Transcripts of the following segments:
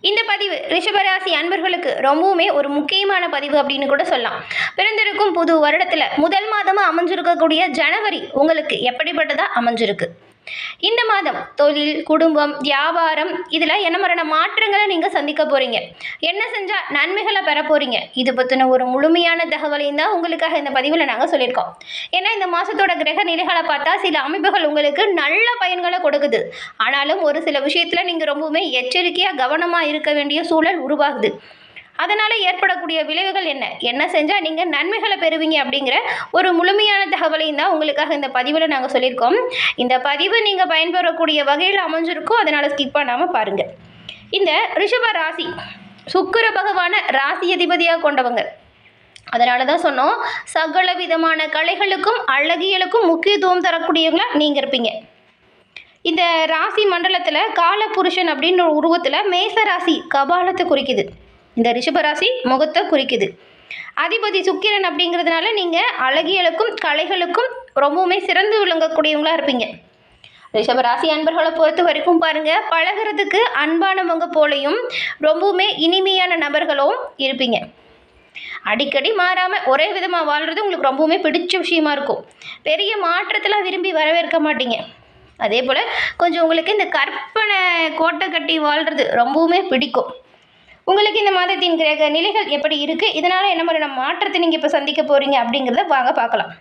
இந்த பதிவு ரிஷபராசி அன்பர்களுக்கு ரொம்பவுமே ஒரு முக்கியமான பதிவு அப்படின்னு கூட சொல்லலாம். பிறந்திருக்கும் புது வருடத்தில் முதல் மாதமாக அமைஞ்சிருக்கக்கூடிய ஜனவரி உங்களுக்கு எப்படிப்பட்டதாக அமைஞ்சிருக்கு? இந்த மாதம் தொழில் குடும்பம் வியாபாரம் இதில் என்ன மாதிரியான மாற்றங்களை நீங்கள் சந்திக்க போகிறீங்க என்ன செஞ்சால் நன்மைகளை பெற போகிறீங்க இது பற்றின ஒரு முழுமையான தகவலையும் தான் உங்களுக்காக இந்த பதிவில் நாங்கள் சொல்லியிருக்கோம். ஏன்னா இந்த மாதத்தோட கிரக நிலைகளை பார்த்தா சில அமைப்புகள் உங்களுக்கு நல்ல பயன்களை கொடுக்குது. ஆனாலும் ஒரு சில விஷயத்தில் நீங்கள் ரொம்பவுமே எச்சரிக்கையாக கவனமாக இருக்க வேண்டிய சூழல் உருவாகுது. அதனால் ஏற்படக்கூடிய விளைவுகள் என்ன? என்ன செஞ்சால் நீங்கள் நன்மைகளை பெறுவீங்க அப்படிங்கிற ஒரு முழுமையான தகவலையும் தான் உங்களுக்காக இந்த பதிவில் நாங்கள் சொல்லியிருக்கோம். இந்த பதிவு நீங்கள் பயன்பெறக்கூடிய வகையில் அமைஞ்சிருக்கும் அதனால் ஸ்கிப் பண்ணாமல் பாருங்கள் இந்த ரிஷப ராசி சுக்கிர பகவான ராசி அதிபதியாக கொண்டவங்க. அதனால தான் சொன்னோம் சகல விதமான கலைகளுக்கும் அழகியலுக்கும் முக்கியத்துவம் தரக்கூடியவங்களா நீங்கள் இருப்பீங்க. இந்த ராசி மண்டலத்தில் காலபுருஷன் அப்படின்ற உருவத்தில் மேச ராசி கபாலத்தை குறிக்குது. இந்த ரிஷபராசி முகத்தை குறிக்குது. அதிபதி சுக்கிரன் அப்படிங்கிறதுனால நீங்கள் அழகியலுக்கும் கலைகளுக்கும் ரொம்பவுமே சிறந்து விளங்கக்கூடியவங்களாக இருப்பீங்க. ரிஷபராசி அன்பர்களை பொறுத்த வரைக்கும் பாருங்க பழகுறதுக்கு அன்பானவங்க போலையும் ரொம்பவுமே இனிமையான நபர்களும் இருப்பீங்க. அடிக்கடி மாறாமல் ஒரே விதமாக வாழ்கிறது உங்களுக்கு ரொம்பவுமே பிடிச்ச விஷயமா இருக்கும். பெரிய மாற்றத்தெல்லாம் விரும்பி வரவேற்க மாட்டீங்க. அதே போல் கொஞ்சம் உங்களுக்கு இந்த கற்பனை கோட்டை கட்டி வாழ்கிறது ரொம்பவுமே பிடிக்கும். உங்களுக்கு இந்த மாதத்தின் கிரக நிலைகள் எப்படி இருக்குது இதனால் என்ன மாதிரியான மாற்றத்தை நீங்கள் இப்போ சந்திக்க போகிறீங்க அப்படிங்கிறத வாங்க பார்க்கலாம்.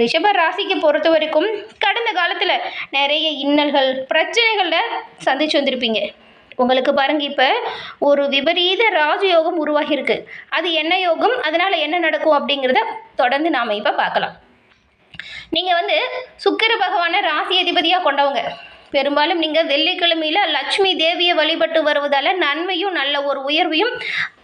ரிஷப ராசிக்கு பொறுத்த வரைக்கும் கடந்த காலத்தில் நிறைய இன்னல்கள் பிரச்சனைகளில் சந்திச்சு வந்திருப்பீங்க. உங்களுக்கு பாருங்க இப்போ ஒரு விபரீத ராஜயோகம் உருவாகியிருக்கு அது என்ன யோகம்? அதனால் என்ன நடக்கும் அப்படிங்கிறத தொடர்ந்து நாம் இப்போ பார்க்கலாம். நீங்கள் வந்து சுக்கர பகவானை ராசி அதிபதியாக கொண்டவங்க. பெரும்பாலும் நீங்கள் வெள்ளிக்கிழமையில் லட்சுமி தேவியை வழிபட்டு வருவதால் நன்மையும் நல்ல ஒரு உயர்வையும்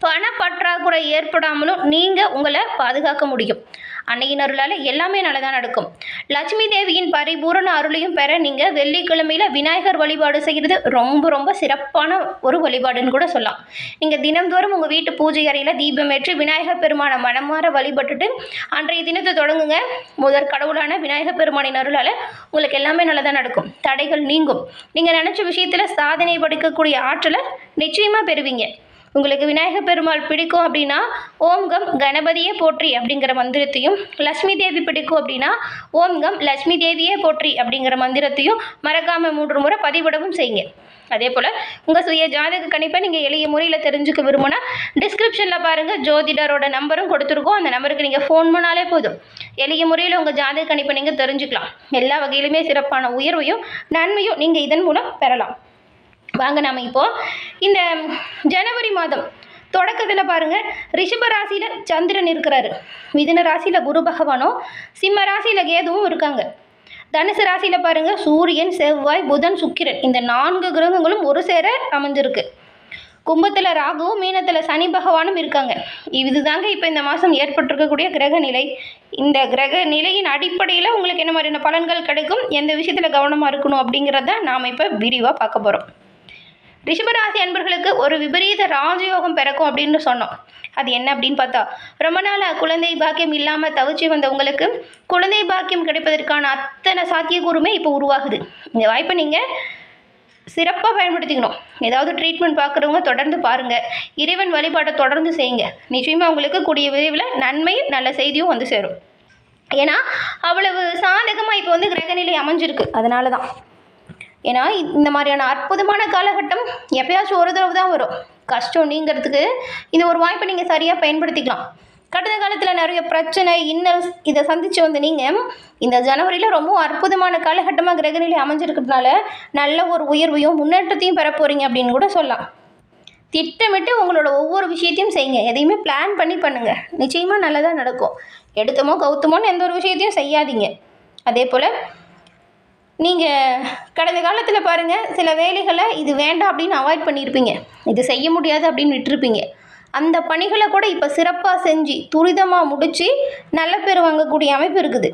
பண பற்றாக்குறை ஏற்படாமலும் நீங்கள் உங்களை பாதுகாக்க முடியும். அன்னையின் அருளால் எல்லாமே நல்லதாக நடக்கும். லட்சுமி தேவியின் பரிபூரண அருளையும் பெற நீங்கள் வெள்ளிக்கிழமையில் விநாயகர் வழிபாடு செய்கிறது ரொம்ப ரொம்ப சிறப்பான ஒரு வழிபாடுன்னு கூட சொல்லலாம். நீங்கள் தினம்தோறும் உங்கள் வீட்டு பூஜை அறையில் தீபம் ஏற்றி விநாயகர் பெருமானை மனமாற வழிபட்டுட்டு அன்றைய தினத்தை தொடங்குங்க. முதற் கடவுளான விநாயகர் பெருமானின் அருளால் உங்களுக்கு எல்லாமே நல்லதாக நடக்கும். தடைகள் நீங்கும். நீங்கள் நினச்ச விஷயத்தில் சாதனை படைக்கக்கூடிய ஆற்றலை நிச்சயமாக பெறுவீங்க. உங்களுக்கு விநாயகர் பெருமாள் பிடிக்கும் அப்படின்னா ஓம் கம் கணபதியே போற்றி அப்படிங்கிற மந்திரத்தையும் லக்ஷ்மி தேவி பிடிக்கும் அப்படின்னா ஓம் கம் லக்ஷ்மி தேவியே போற்றி அப்படிங்கிற மந்திரத்தையும் மறக்காமல் மூன்று முறை பதிவிடவும் செய்யுங்க. அதே போல் உங்கள் சுய ஜாதக கணிப்பை நீங்கள் எளிய முறையில் தெரிஞ்சுக்க விரும்பினா டிஸ்கிரிப்ஷனில் பாருங்கள் ஜோதிடரோட நம்பரும் கொடுத்துருக்கோம். அந்த நம்பருக்கு நீங்கள் ஃபோன் பண்ணாலே போதும். எளிய முறையில் உங்கள் ஜாதக கணிப்பை நீங்கள் தெரிஞ்சுக்கலாம். எல்லா வகையிலுமே சிறப்பான உயர்வையும் நன்மையும் நீங்கள் இதன் மூலம் பெறலாம். வாங்க நாம் இப்போ இந்த ஜனவரி மாதம் தொடக்கத்தில் பாருங்கள் ரிஷப ராசியில் சந்திரன் இருக்கிறாரு. மிதுன ராசியில் குரு பகவானும் சிம்ம ராசியில் கேதுவும் இருக்காங்க. தனுசு ராசியில் பாருங்கள் சூரியன் செவ்வாய் புதன் சுக்கிரன். இந்த நான்கு கிரகங்களும் ஒரு சேர அமைஞ்சிருக்கு. கும்பத்தில் ராகுவும் மீனத்தில் சனி பகவானும் இருக்காங்க. இதுதாங்க இப்போ இந்த மாதம் ஏற்பட்டிருக்கக்கூடிய கிரக நிலை. இந்த கிரக நிலையின் அடிப்படையில் உங்களுக்கு என்ன மாதிரியான பலன்கள் கிடைக்கும்? எந்த விஷயத்தில் கவனமாக இருக்கணும் அப்படிங்கிறத நாம் இப்போ விரிவாக பார்க்க போகிறோம் ரிஷபராசி அன்பர்களுக்கு ஒரு விபரீத ராஜயோகம் பிறக்கும் அப்படின்னு சொன்னோம். அது என்ன அப்படின்னு பார்த்தா ரொம்ப நாளாக குழந்தை பாக்கியம் இல்லாமல் தவிச்சு வந்தவங்களுக்கு குழந்தை பாக்கியம் கிடைப்பதற்கான அத்தனை சாத்தியக்கூறுமே இப்போ உருவாகுது. இந்த வாய்ப்பை நீங்கள் சிறப்பாக பயன்படுத்திக்கணும். ஏதாவது ட்ரீட்மெண்ட் பார்க்குறவங்க தொடர்ந்து பாருங்கள் இறைவன் வழிபாட்டை தொடர்ந்து செய்யுங்க. நிச்சயமாக உங்களுக்கு கூடிய விரைவில் நன்மையும் நல்ல செய்தியும் வந்து சேரும். ஏன்னா அவ்வளவு சாதகமாக இப்போ வந்து கிரகநிலை அமைஞ்சிருக்கு. அதனால தான் ஏன்னா இந்த மாதிரியான அற்புதமான காலகட்டம் எப்பயாச்சும் ஒரு தடவை தான் வரும். கஷ்டம் நீங்கிறதுக்கு இந்த ஒரு வாய்ப்பை நீங்கள் சரியாக பயன்படுத்திக்கலாம். கடந்த காலத்தில் நிறைய பிரச்சனை இன்னல் இதை சந்தித்து வந்து நீங்கள் இந்த ஜனவரியில் ரொம்ப அற்புதமான காலகட்டமாக கிரகநிலை அமைஞ்சிருக்கிறதுனால நல்ல ஒரு உயர்வையும் முன்னேற்றத்தையும் பெற போகிறீங்க அப்படின்னு கூட சொல்லலாம். திட்டமிட்டு உங்களோட ஒவ்வொரு விஷயத்தையும் செய்யுங்க. எதையுமே பிளான் பண்ணி பண்ணுங்கள் நிச்சயமாக நல்லதாக நடக்கும். எடுத்தமோ கவுத்தமோன்னு எந்த ஒரு விஷயத்தையும் செய்யாதீங்க. அதே போல் நீங்கள் கடந்த காலத்தில் பாருங்கள் சில வேலைகளை இது வேண்டாம் அப்படின்னு அவாய்ட் பண்ணியிருப்பீங்க இது செய்ய முடியாது அப்படின்னு விட்டுருப்பீங்க. அந்த பணிகளை கூட இப்போ சிறப்பாக செஞ்சு துரிதமாக முடித்து நல்ல பேர் வாங்கக்கூடிய அமைப்பு இருக்குது.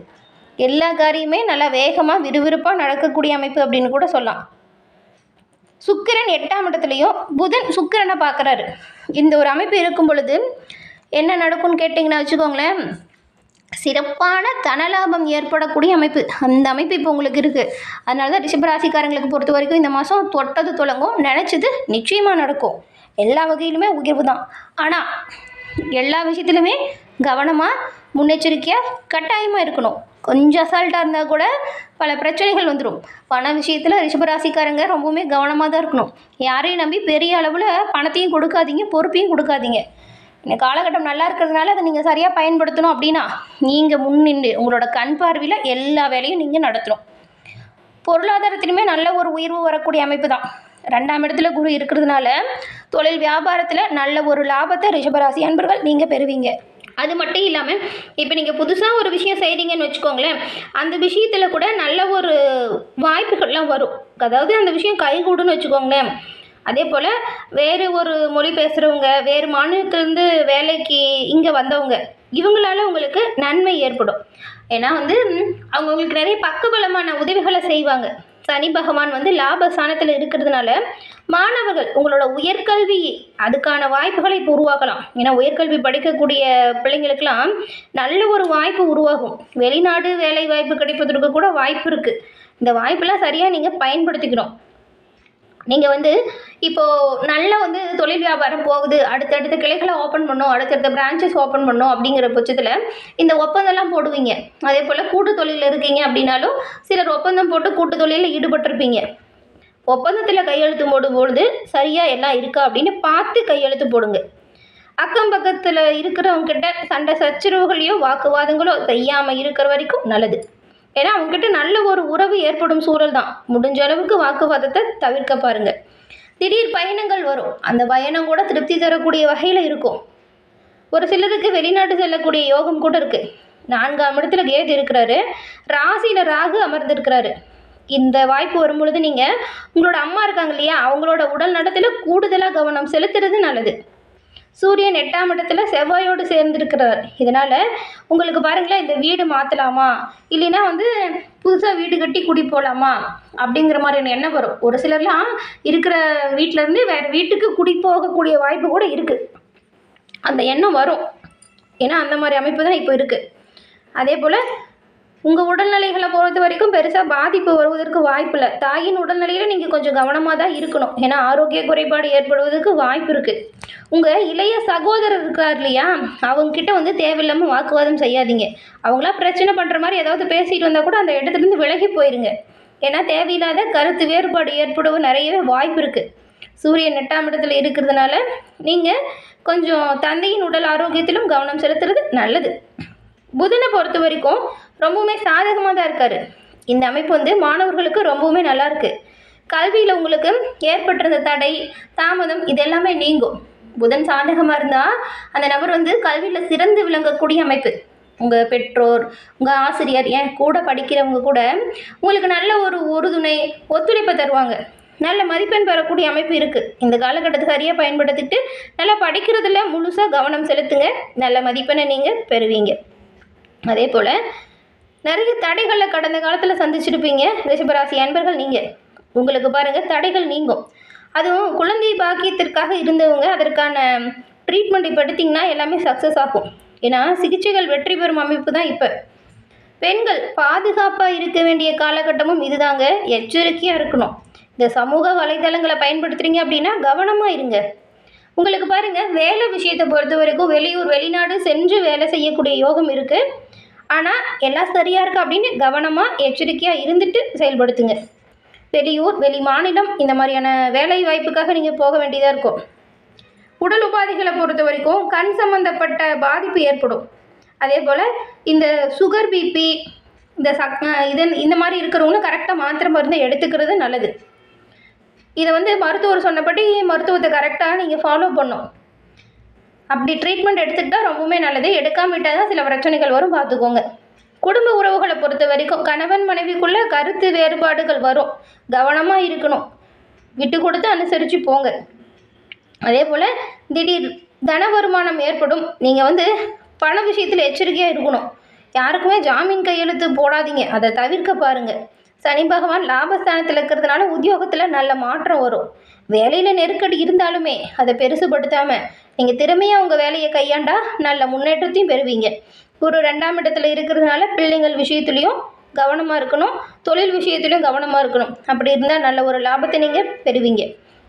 எல்லா காரியமே நல்லா வேகமாக விறுவிறுப்பாக நடக்கக்கூடிய அமைப்பு அப்படின்னு கூட சொல்லலாம். சுக்கிரன் எட்டாம் இடத்துலையும் புதன் சுக்கிரனை பார்க்குறாரு. இந்த ஒரு அமைப்பு இருக்கும் பொழுது என்ன நடக்கும்னு கேட்டிங்கன்னா வச்சுக்கோங்களேன் சிறப்பான தனலாபம் ஏற்படக்கூடிய அமைப்பு. அந்த அமைப்பு இப்போ உங்களுக்கு இருக்குது அதனால தான் ரிஷபராசிக்காரங்களுக்கு பொறுத்த வரைக்கும் இந்த மாதம் தொட்டது தொடங்கும். நினச்சது நிச்சயமாக நடக்கும். எல்லா வகையிலுமே உயர்வு தான். ஆனால் எல்லா விஷயத்துலையுமே கவனமாக முன்னெச்சரிக்கையாக கட்டாயமாக இருக்கணும். கொஞ்சம் அசால்ட்டாக இருந்தால் கூட பல பிரச்சனைகள் வந்துடும் பண விஷயத்தில் ரிஷபராசிக்காரங்க ரொம்பவுமே கவனமாக தான் இருக்கணும். யாரையும் நம்பி பெரிய அளவில் பணத்தையும் கொடுக்காதீங்க பொறுப்பையும் கொடுக்காதீங்க. இந்த காலகட்டம் நல்லா இருக்கிறதுனால அதை நீங்கள் சரியாக பயன்படுத்தணும் அப்படின்னா நீங்கள் முன்னின்று உங்களோட கண் பார்வையில் எல்லா வேலையும் நீங்கள் நடத்தணும். பொருளாதாரத்திலுமே நல்ல ஒரு உயர்வு வரக்கூடிய அமைப்பு தான். ரெண்டாம் இடத்துல குரு இருக்கிறதுனால தொழில் வியாபாரத்தில் நல்ல ஒரு லாபத்தை ரிஷபராசி அன்பர்கள் நீங்கள் பெறுவீங்க. அது மட்டும் இல்லாமல் இப்போ நீங்கள் புதுசாக ஒரு விஷயம் செய்கிறீங்கன்னு வச்சுக்கோங்களேன் அந்த விஷயத்தில் கூட நல்ல ஒரு வாய்ப்புகள்லாம் வரும். அதாவது அந்த விஷயம் கைகூடுன்னு வச்சுக்கோங்களேன் அதே போல் வேறு ஒரு மொழி பேசுகிறவங்க வேறு மாநிலத்திலேருந்து வேலைக்கு இங்கே வந்தவங்க இவங்களால உங்களுக்கு நன்மை ஏற்படும். ஏன்னா வந்து அவங்க உங்களுக்கு நிறைய பக்கபலமான உதவிகளை செய்வாங்க. சனி பகவான் வந்து லாபஸ்தானத்தில் இருக்கிறதுனால மாணவர்கள் உங்களோட உயர்கல்வி அதுக்கான வாய்ப்புகளை இப்போ உருவாக்கலாம். ஏன்னா உயர்கல்வி படிக்கக்கூடிய பிள்ளைங்களுக்கெல்லாம் நல்ல ஒரு வாய்ப்பு உருவாகும். வெளிநாடு வேலை வாய்ப்பு கிடைப்பதற்கு கூட வாய்ப்பு இருக்குது இந்த வாய்ப்பெல்லாம் சரியாக நீங்கள் பயன்படுத்திக்கணும். நீங்கள் வந்து இப்போது நல்லா வந்து தொழில் வியாபாரம் போகுது அடுத்தடுத்த கிளைகளை ஓப்பன் பண்ணோம் அடுத்தடுத்த பிரான்ச்சஸ் ஓப்பன் பண்ணோம் அப்படிங்கிற பட்சத்தில் இந்த ஒப்பந்தம்லாம் போடுவீங்க. அதே போல் கூட்டு தொழிலில் இருக்கீங்க அப்படின்னாலும் சிலர் ஒப்பந்தம் போட்டு கூட்டு தொழிலில் ஈடுபட்டிருப்பீங்க. ஒப்பந்தத்தில் கையெழுத்து போடும்பொழுது சரியாக எல்லாம் இருக்கா அப்படின்னு பார்த்து கையெழுத்து போடுங்க. அக்கம் பக்கத்தில் இருக்கிறவங்க கிட்ட சண்டை சச்சரவுகளையோ வாக்குவாதங்களோ செய்யாமல் இருக்கிற வரைக்கும் நல்லது. ஏன்னா அவங்ககிட்ட நல்ல ஒரு உறவு ஏற்படும் சூழல் தான். முடிஞ்ச அளவுக்கு வாக்குவாதத்தை தவிர்க்க பாருங்க. திடீர் பயணங்கள் வரும். அந்த பயணம் கூட திருப்தி தரக்கூடிய வகையில் இருக்கும். ஒரு சிலருக்கு வெளிநாட்டு செல்லக்கூடிய யோகம் கூட இருக்கு. நான்காம் இடத்துல கேது இருக்கிறாரு. ராசியில ராகு அமர்ந்திருக்கிறாரு. இந்த வாய்ப்பு வரும் பொழுது நீங்கள் உங்களோட அம்மா இருக்காங்க இல்லையா? அவங்களோட உடல் நலத்தில் கூடுதலாக கவனம் செலுத்துறது நல்லது. சூரியன் எட்டாம் இடத்துல செவ்வாயோடு சேர்ந்திருக்கிறார். இதனால் உங்களுக்கு பாருங்களேன் இந்த வீடு மாற்றலாமா இல்லைன்னா வந்து புதுசாக வீடு கட்டி குடி போகலாமா அப்படிங்கிற மாதிரியான எண்ணம் வரும். ஒரு சிலர்லாம் இருக்கிற வீட்டிலேருந்து வேறு வீட்டுக்கு குடி போகக்கூடிய வாய்ப்பு கூட இருக்குது அந்த எண்ணம் வரும். ஏன்னா அந்த மாதிரி அமைப்பு தான் இப்போ இருக்குது அதே போல் உங்கள் உடல்நிலைகளை பொறுத்த வரைக்கும் பெருசாக பாதிப்பு வருவதற்கு வாய்ப்பில்லை. தாயின் உடல்நிலையில் நீங்கள் கொஞ்சம் கவனமாக தான் இருக்கணும். ஏன்னா ஆரோக்கிய குறைபாடு ஏற்படுவதற்கு வாய்ப்பு இருக்குது உங்கள் இளைய சகோதரர் இருக்கார் இல்லையா? அவங்கக்கிட்ட வந்து தேவையில்லாமல் வாக்குவாதம் செய்யாதீங்க. அவங்களா பிரச்சனை பண்ணுற மாதிரி ஏதாவது பேசிட்டு வந்தால் கூட அந்த இடத்துலேருந்து விலகி போயிருங்க. ஏன்னா தேவையில்லாத கருத்து வேறுபாடு ஏற்படவும் நிறையவே வாய்ப்பு இருக்குது சூரியன் எட்டாம் இடத்துல இருக்கிறதுனால நீங்கள் கொஞ்சம் தந்தையின் உடல் ஆரோக்கியத்திலும் கவனம் செலுத்துறது நல்லது. புதனை பொறுத்த வரைக்கும் ரொம்பவுமே சாதகமாக தான் இருக்கார். இந்த அமைப்பு வந்து மாணவர்களுக்கு ரொம்பவுமே நல்லா இருக்குது கல்வியில் உங்களுக்கு ஏற்பட்டிருந்த தடை தாமதம் இது எல்லாமே நீங்கும். புதன் சாதகமாக இருந்தால் அந்த நபர் வந்து கல்வியில் சிறந்து விளங்கக்கூடிய அமைப்பு. உங்கள் பெற்றோர் உங்கள் ஆசிரியர் ஏன் கூட படிக்கிறவங்க கூட உங்களுக்கு நல்ல ஒரு உறுதுணை ஒத்துழைப்பை தருவாங்க. நல்ல மதிப்பெண் பெறக்கூடிய அமைப்பு இருக்குது இந்த காலகட்டத்தை சரியாக பயன்படுத்திட்டு நல்லா படிக்கிறதுல முழுசாக கவனம் செலுத்துங்க. நல்ல மதிப்பெண்ணை நீங்கள் பெறுவீங்க. அதே போல் நிறைய தடைகளை கடந்த காலத்தில் சந்திச்சிருப்பீங்க. ரிஷபராசி அன்பர்கள் நீங்கள் உங்களுக்கு பாருங்கள் தடைகள் நீங்கும். அதுவும் குழந்தை பாக்கியத்திற்காக இருந்தவங்க அதற்கான ட்ரீட்மெண்ட் இப்போ எடுத்திங்கன்னா எல்லாமே சக்ஸஸ் ஆகும். ஏன்னா சிகிச்சைகள் வெற்றி பெறும் அமைப்பு தான் இப்போ. பெண்கள் பாதுகாப்பாக இருக்க வேண்டிய காலகட்டமும் இதுதாங்க. எச்சரிக்கையாக இருக்கணும். இந்த சமூக வலைதளங்களை பயன்படுத்துகிறீங்க அப்படின்னா கவனமாக இருங்க. உங்களுக்கு பாருங்க வேலை விஷயத்தை பொறுத்த வரைக்கும் வெளியூர் வெளிநாடு சென்று வேலை செய்யக்கூடிய யோகம் இருக்கு. ஆனால் எல்லாம் சரியா இருக்கு அப்படின்னு கவனமாக எச்சரிக்கையாக இருந்துட்டு செயல்படுத்துங்க. வெளியூர் வெளி மாநிலம் இந்த மாதிரியான வேலை வாய்ப்புக்காக நீங்கள் போக வேண்டியதாக இருக்கும். உடல் உபாதைகளை பொறுத்த வரைக்கும் கண் சம்பந்தப்பட்ட பாதிப்பு ஏற்படும். அதே போல் இந்த சுகர் பிபி இந்த சக் இதன் இந்த மாதிரி இருக்கிறவங்களும் கரெக்டாக மாத்திரை மருந்து எடுத்துக்கிறது நல்லது. இதை வந்து மருத்துவர் சொன்னபடி மருத்துவத்தை கரெக்டாக நீங்கள் ஃபாலோ பண்ணும் அப்படி ட்ரீட்மெண்ட் எடுத்துக்கிட்டால் ரொம்பவுமே நல்லது. எடுக்காம விட்டால் தான் சில பிரச்சனைகள் வரும். பார்த்துக்கோங்க. குடும்ப உறவுகளை பொறுத்த வரைக்கும் கணவன் மனைவிக்குள்ளே கருத்து வேறுபாடுகள் வரும். கவனமாக இருக்கணும். விட்டு கொடுத்து அனுசரித்து போங்க. அதே போல் திடீர் தன வருமானம் ஏற்படும். நீங்கள் வந்து பண விஷயத்தில் எச்சரிக்கையாக இருக்கணும். யாருக்குமே ஜாமீன் கையெழுத்து போடாதீங்க. அதை தவிர்க்க பாருங்கள் சனி பகவான் லாபஸ்தானத்தில் இருக்கிறதுனால உத்தியோகத்தில் நல்ல மாற்றம் வரும். வேலையில் நெருக்கடி இருந்தாலுமே அதை பெருசுபடுத்தாமல் நீங்கள் திறமையாக உங்கள் வேலையை கையாண்டா நல்ல முன்னேற்றத்தையும் பெறுவீங்க. குரு ரெண்டாம் இடத்துல இருக்கிறதுனால பிள்ளைங்கள் விஷயத்துலையும் கவனமாக இருக்கணும். தொழில் விஷயத்துலையும் கவனமாக இருக்கணும். அப்படி இருந்தால் நல்ல ஒரு லாபத்தை நீங்கள் பெறுவீங்க.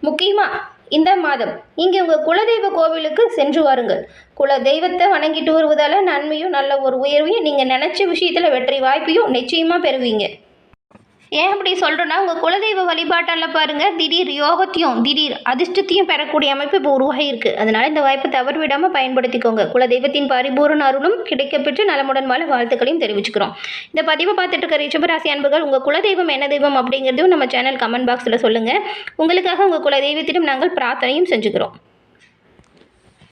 முக்கியமாக இந்த மாதம் இங்கே உங்கள் குலதெய்வ கோவிலுக்கு சென்று வாருங்கள். குல தெய்வத்தை வணங்கிட்டு வருவதால் நன்மையும் நல்ல ஒரு உயர்வையும் நீங்கள் நினச்ச விஷயத்தில் வெற்றி வாய்ப்பையும் நிச்சயமாக பெறுவீங்க. ஏன் அப்படி சொல்கிறேன்னா உங்கள் குலதெய்வ வழிபாட்டால் பாருங்கள் திடீர் யோகத்தையும் திடீர் அதிர்ஷ்டத்தையும் பெறக்கூடிய அமைப்பு இப்போ உருவாகி இருக்குது அதனால் இந்த வாய்ப்பை தவறு விடாமல் பயன்படுத்திக்கோங்க. குலதெய்வத்தின் பரிபூரண அருளும் கிடைக்கப்பெற்று நலமுடன் வாழ வாழ்த்துக்களையும் தெரிவிச்சுக்கிறோம். இந்த பதிவை பார்த்துட்டு இருக்க ரிஷபராசி அன்புகள் உங்கள் குலதெய்வம் என்ன தெய்வம் அப்படிங்கிறதையும் நம்ம சேனல் கமெண்ட் பாக்ஸில் சொல்லுங்கள் உங்களுக்காக உங்கள் குலதெய்வத்திடம் நாங்கள் பிரார்த்தனையும் செஞ்சுக்கிறோம்.